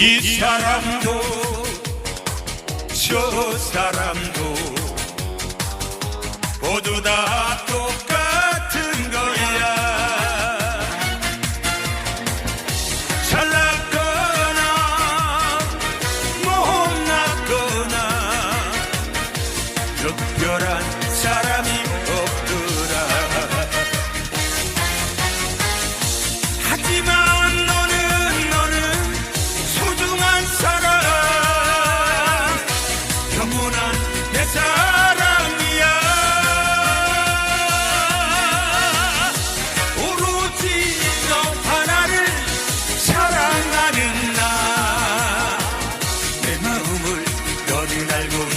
이 사람도 저 사람도 모두 다 똑같은 거야. 잘났거나 뭐 못났거나 특별한 사람이 없더라. 하지만 날고